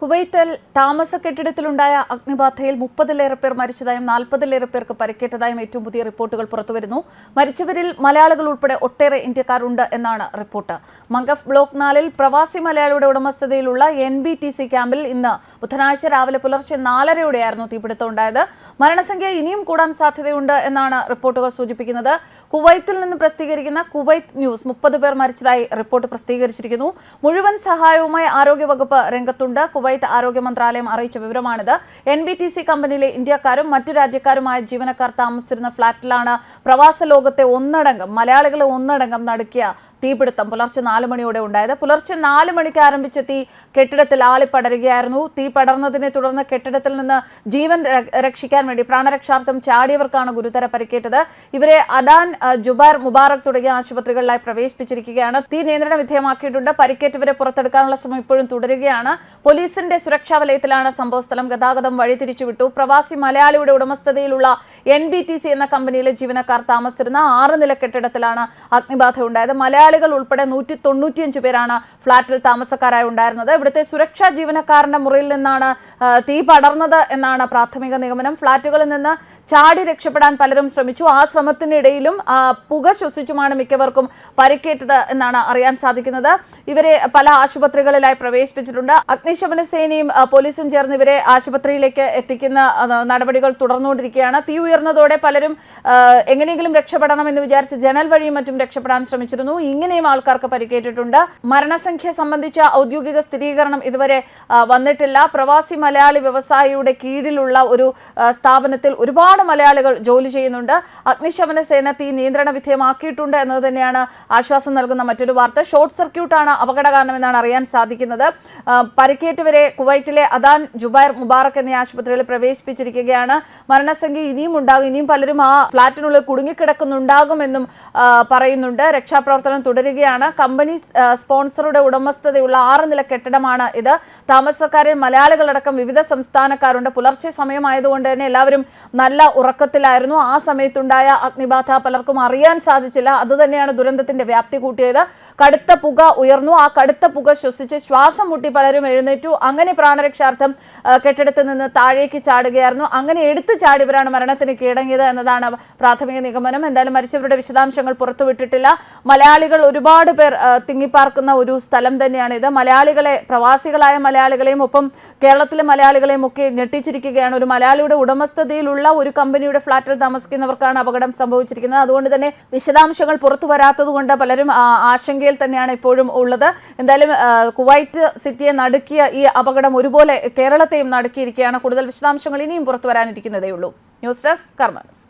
കുവൈത്തിൽ താമസ കെട്ടിടത്തിലുണ്ടായ അഗ്നിബാധയിൽ മുപ്പതിലേറെ പേർ മരിച്ചതായും നാൽപ്പതിലേറെ പേർക്ക് പരിക്കേറ്റതായും ഏറ്റവും പുതിയ റിപ്പോർട്ടുകൾ പുറത്തുവരുന്നു. മരിച്ചവരിൽ മലയാളികൾ ഉൾപ്പെടെ ഒട്ടേറെ ഇന്ത്യക്കാരുണ്ട് എന്നാണ് റിപ്പോർട്ട്. മംഗഫ് ബ്ലോക്ക് നാലിൽ പ്രവാസി മലയാളിയുടെ ഉടമസ്ഥതയിലുള്ള എൻ ബി ടി സി ക്യാമ്പിൽ ഇന്ന് ബുധനാഴ്ച രാവിലെ പുലർച്ചെ നാലരയോടെയായിരുന്നു തീപിടുത്തം ഉണ്ടായത്. മരണസംഖ്യ ഇനിയും കൂടാൻ സാധ്യതയുണ്ട് എന്നാണ് റിപ്പോർട്ടുകൾ സൂചിപ്പിക്കുന്നത്. കുവൈത്തിൽ നിന്ന് പ്രസിദ്ധീകരിക്കുന്ന കുവൈത്ത് ന്യൂസ് മുപ്പത് പേർ മരിച്ചതായി റിപ്പോർട്ട് പ്രസിദ്ധീകരിച്ചിരിക്കുന്നു. മുഴുവൻ സഹായവുമായി ആരോഗ്യവകുപ്പ് രംഗത്തുണ്ട്. കുവൈത്ത് ആരോഗ്യ മന്ത്രാലയം അറിയിച്ച വിവരമാണിത്. എൻ ബി ടി സി കമ്പനിയിലെ ഇന്ത്യക്കാരും മറ്റു രാജ്യക്കാരുമായ ജീവനക്കാർ താമസിച്ചിരുന്ന ഫ്ളാറ്റിലാണ് പ്രവാസ ലോകത്തെ ഒന്നടങ്കം മലയാളികളെ ഒന്നടങ്കം നടുക്കിയ തീപിടുത്തം. പുലർച്ചെ നാല് മണിയോടെ ഉണ്ടായത്. പുലർച്ചെ നാല് മണിക്ക് ആരംഭിച്ച തീ കെട്ടിടത്തിൽ ആളിപ്പടരുകയായിരുന്നു തീ പടർന്നതിനെ തുടർന്ന് കെട്ടിടത്തിൽ നിന്ന് ജീവൻ രക്ഷിക്കാൻ വേണ്ടി പ്രാണരക്ഷാർത്ഥം ചാടിയവർക്കാണ് ഗുരുതര പരിക്കേറ്റത്. ഇവരെ അദാൻ ജുബാർ മുബാറക് തുടങ്ങിയ ആശുപത്രികളിലായി പ്രവേശിപ്പിച്ചിരിക്കുകയാണ്. തീ നിയന്ത്രണ വിധേയമാക്കിയിട്ടുണ്ട്. പരിക്കേറ്റവരെ പുറത്തെടുക്കാനുള്ള ശ്രമം ഇപ്പോഴും തുടരുകയാണ്. പോലീസിന്റെ സുരക്ഷാ വലയത്തിലാണ് സംഭവസ്ഥലം ഗതാഗതം വഴിതിരിച്ചുവിട്ടു. പ്രവാസി മലയാളിയുടെ ഉടമസ്ഥതയിലുള്ള എൻ എന്ന കമ്പനിയിലെ ജീവനക്കാർ താമസിച്ചിരുന്ന ആറ് നില കെട്ടിടത്തിലാണ് അഗ്നിബാധ ഉണ്ടായത് മലയാളികൾ ഉൾപ്പെടെ നൂറ്റി തൊണ്ണൂറ്റിയഞ്ച് പേരാണ് ഫ്ളാറ്റിൽ താമസക്കാരായി ഉണ്ടായിരുന്നത്. ഇവിടുത്തെ സുരക്ഷാ ജീവനക്കാരന്റെ മുറിയിൽ നിന്നാണ് തീ പടർന്നത് എന്നാണ് പ്രാഥമിക നിഗമനം. ഫ്ളാറ്റുകളിൽ നിന്ന് ചാടി രക്ഷപ്പെടാൻ പലരും ശ്രമിച്ചു. ആ ശ്രമത്തിനിടയിലും പുക ശ്വസിച്ചുമാണ് മിക്കവർക്കും പരിക്കേറ്റത് എന്നാണ് അറിയാൻ സാധിക്കുന്നത്. ഇവരെ പല ആശുപത്രികളിലായി പ്രവേശിപ്പിച്ചിട്ടുണ്ട്. അഗ്നിശമന സേനയും പോലീസും ചേർന്ന് ഇവരെ ആശുപത്രിയിലേക്ക് എത്തിക്കുന്ന നടപടികൾ തുടർന്നുകൊണ്ടിരിക്കുകയാണ്. തീ ഉയർന്നതോടെ പലരും എങ്ങനെയെങ്കിലും രക്ഷപ്പെടണം എന്ന് വിചാരിച്ച് ജനൽ വഴിയും മറ്റും രക്ഷപ്പെടാൻ ശ്രമിച്ചിരുന്നു. ഇങ്ങനെയും ആൾക്കാർക്ക് പരിക്കേറ്റിട്ടുണ്ട്. മരണസംഖ്യ സംബന്ധിച്ച ഔദ്യോഗിക സ്ഥിരീകരണം ഇതുവരെ വന്നിട്ടില്ല. പ്രവാസി മലയാളി വ്യവസായിയുടെ കീഴിലുള്ള ഒരു സ്ഥാപനത്തിൽ ഒരുപാട് മലയാളികൾ ജോലി ചെയ്യുന്നുണ്ട്. അഗ്നിശമന സേന തീ നിയന്ത്രണ വിധേയമാക്കിയിട്ടുണ്ട് എന്നത് തന്നെയാണ് ആശ്വാസം നൽകുന്ന മറ്റൊരു വാർത്ത. ഷോർട്ട് സർക്യൂട്ടാണ് അപകട കാരണമെന്നാണ് അറിയാൻ സാധിക്കുന്നത്. പരിക്കേറ്റവരെ കുവൈറ്റിലെ അദാൻ ജുബൈർ മുബാറക് എന്നീ ആശുപത്രിയിൽ പ്രവേശിപ്പിച്ചിരിക്കുകയാണ്. മരണസംഖ്യ ഇനിയും ഉണ്ടാകും. ഇനിയും പലരും ആ ഫ്ളാറ്റിനുള്ളിൽ കുടുങ്ങിക്കിടക്കുന്നുണ്ടാകുമെന്നും പറയുന്നുണ്ട്. രക്ഷാപ്രവർത്തനം തുടരുകയാണ്. കമ്പനി സ്പോൺസറുടെ ഉടമസ്ഥതയുള്ള ആറ് നില കെട്ടിടമാണ് ഇത്. താമസക്കാരിൽ മലയാളികളടക്കം വിവിധ സംസ്ഥാനക്കാരുണ്ട്. പുലർച്ചെ സമയമായതുകൊണ്ട് തന്നെ എല്ലാവരും നല്ല ഉറക്കത്തിലായിരുന്നു. ആ സമയത്തുണ്ടായ അഗ്നിബാധ പലർക്കും അറിയാൻ സാധിച്ചില്ല. അതുതന്നെയാണ് ദുരന്തത്തിന്റെ വ്യാപ്തി കൂട്ടിയത്. കടുത്ത പുക ഉയർന്നു. ആ കടുത്ത പുക ശ്വസിച്ച് ശ്വാസം മുട്ടി പലരും എഴുന്നേറ്റു. അങ്ങനെ പ്രാണരക്ഷാർത്ഥം കെട്ടിടത്തിൽ നിന്ന് താഴേക്ക് ചാടുകയായിരുന്നു. അങ്ങനെ എടുത്തു ചാടിയവരാണ് മരണത്തിന് കീഴടങ്ങിയത് എന്നതാണ് പ്രാഥമിക നിഗമനം. എന്തായാലും മരിച്ചവരുടെ വിശദാംശങ്ങൾ പുറത്തുവിട്ടിട്ടില്ല. മലയാളികൾ ഒരുപാട് പേർ തിങ്ങിപ്പാർക്കുന്ന ഒരു സ്ഥലം തന്നെയാണ് ഇത്. മലയാളികളെ പ്രവാസികളായ മലയാളികളെയും ഒപ്പം കേരളത്തിലെ മലയാളികളെയും ഒക്കെ ഞെട്ടിച്ചിരിക്കുകയാണ്. ഒരു മലയാളിയുടെ ഉടമസ്ഥതയിലുള്ള ഒരു കമ്പനിയുടെ ഫ്ളാറ്റിൽ താമസിക്കുന്നവർക്കാണ് അപകടം സംഭവിച്ചിരിക്കുന്നത്. അതുകൊണ്ട് തന്നെ വിശദാംശങ്ങൾ പുറത്തു വരാത്തതുകൊണ്ട് പലരും ആശങ്കയിൽ തന്നെയാണ് ഇപ്പോഴും ഉള്ളത്. എന്തായാലും കുവൈറ്റ് സിറ്റിയെ നടുക്കിയ ഈ അപകടം ഒരുപോലെ കേരളത്തെയും നടുക്കിയിരിക്കുകയാണ്. കൂടുതൽ വിശദാംശങ്ങൾ ഇനിയും പുറത്തു വരാനിരിക്കുന്നതേ ഉള്ളൂ ന്യൂസ് ഡെസ്ക് കർമ്മ ന്യൂസ്.